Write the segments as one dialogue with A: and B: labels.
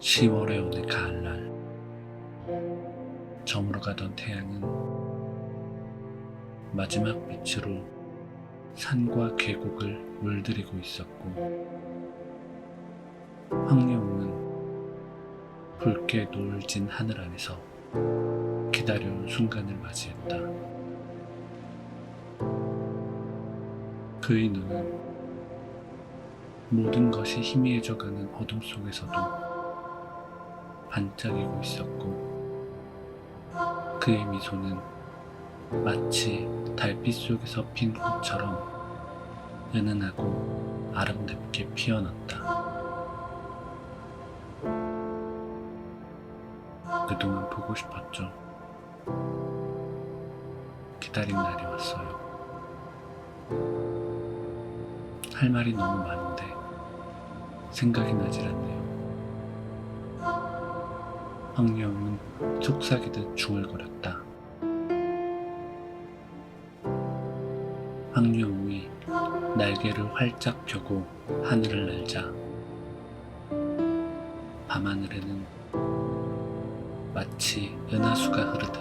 A: 10월의 어느 가을날 저물어 가던 태양은 마지막 빛으로 산과 계곡을 물들이고 있었고 황룡은 붉게 노을진 하늘 안에서 기다려온 순간을 맞이했다. 그의 눈은 모든 것이 희미해져가는 어둠 속에서도 반짝이고 있었고 그의 미소는 마치 달빛 속에서 핀 꽃처럼 은은하고 아름답게 피어났다. 그동안 보고 싶었죠. 기다린 날이 왔어요. 할 말이 너무 많은데 생각이 나질 않네요. 황여움은 속삭이듯 중얼거렸다. 황여움이 날개를 활짝 펴고 하늘을 날자 밤하늘에는 마치 은하수가 흐르듯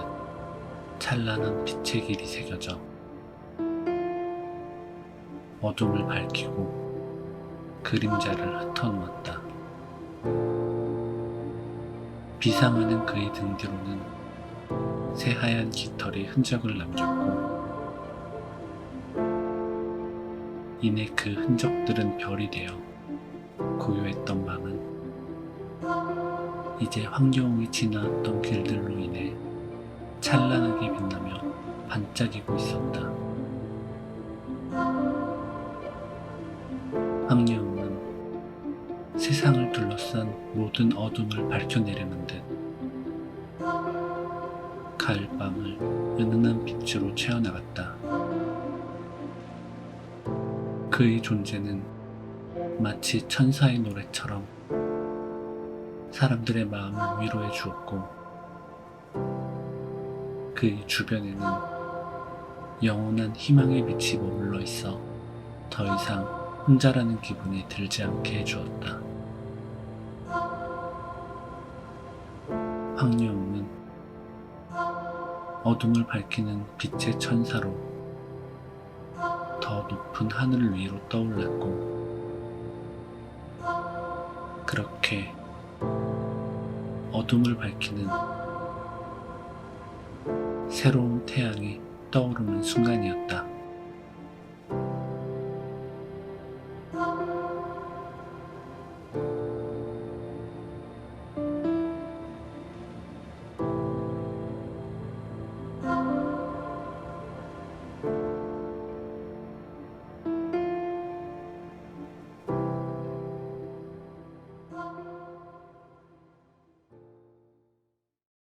A: 찬란한 빛의 길이 새겨져 어둠을 밝히고 그림자를 흩어놓았다. 비상하는 그의 등 뒤로는 새하얀 깃털이 흔적을 남겼고 이내 그 흔적들은 별이 되어 고요했던 밤은 이제 황여움이 지나왔던 길들로 인해 찬란하게 빛나며 반짝이고 있었다. 황여움은 세상을 둘러싼 모든 어둠을 밝혀내려는 듯 가을밤을 은은한 빛으로 채워나갔다. 그의 존재는 마치 천사의 노래처럼 사람들의 마음을 위로해 주었고 그의 주변에는 영원한 희망의 빛이 머물러 있어 더 이상 혼자라는 기분이 들지 않게 해주었다. 황여움은 어둠을 밝히는 빛의 천사로 더 높은 하늘 위로 떠올랐고 그렇게 어둠을 밝히는 새로운 태양이 떠오르는 순간이었다.